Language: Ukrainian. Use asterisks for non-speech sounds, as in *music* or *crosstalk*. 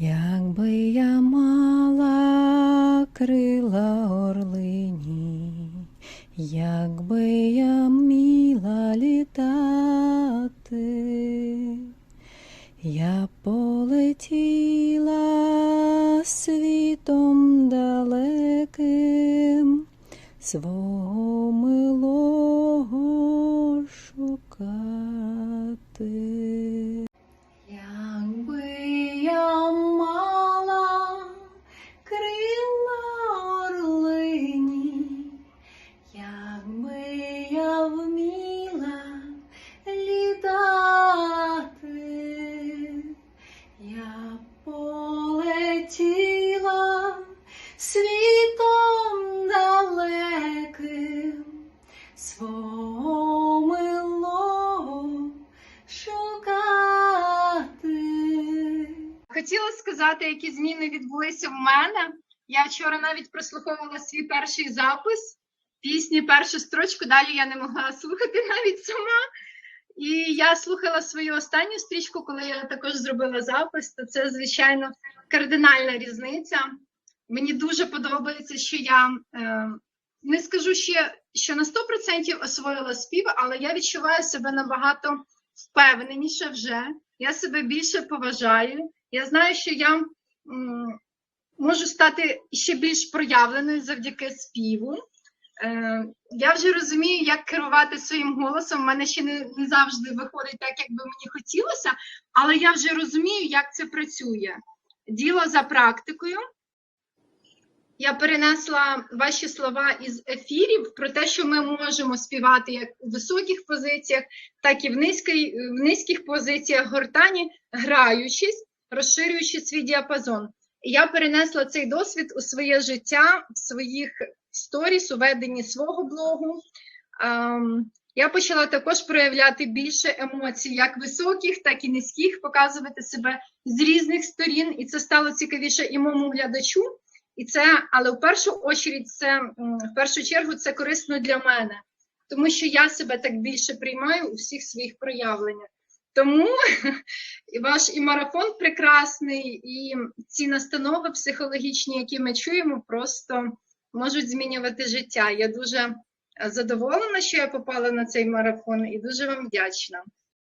Якби я мала крила орлині, якби я міла літати, я полетіла світом далеким, свого милого шукати. Полетіла світом далеким, свого милого шукати. Хотіла сказати, які зміни відбулися в мене. Я вчора навіть прослуховувала свій перший запис пісні, першу строчку. Далі я не могла слухати навіть сама. І я слухала свою останню стрічку, коли я також зробила запис. То це, звичайно, кардинальна різниця. Мені дуже подобається, що я е, не скажу ще, що на 100% освоїла спів, але я відчуваю себе набагато впевненіше вже. Я себе більше поважаю. Я знаю, що я м, можу стати ще більш проявленою завдяки співу. Е, я вже розумію, як керувати своїм голосом. У мене ще не, не завжди виходить так, як би мені хотілося, але я вже розумію, як це працює. Діло за практикою. Я перенесла ваші слова із ефірів про те, що ми можемо співати як у високих позиціях, так і в, низькій, в низьких позиціях гортані, граючись, розширюючи свій діапазон. Я перенесла цей досвід у своє життя, в своїх сторіс, у веденні свого блогу. Я почала також проявляти більше емоцій, як високих, так і низьких, показувати себе з різних сторін, і це стало цікавіше і моєму глядачу. І це, але в першу очередь, це в першу чергу це корисно для мене, тому що я себе так більше приймаю у всіх своїх проявленнях. Тому *laughs* і ваш і марафон прекрасний, і ці настанови психологічні, які ми чуємо, просто можуть змінювати життя. Я дуже задоволена, що я попала на цей марафон, і дуже вам вдячна.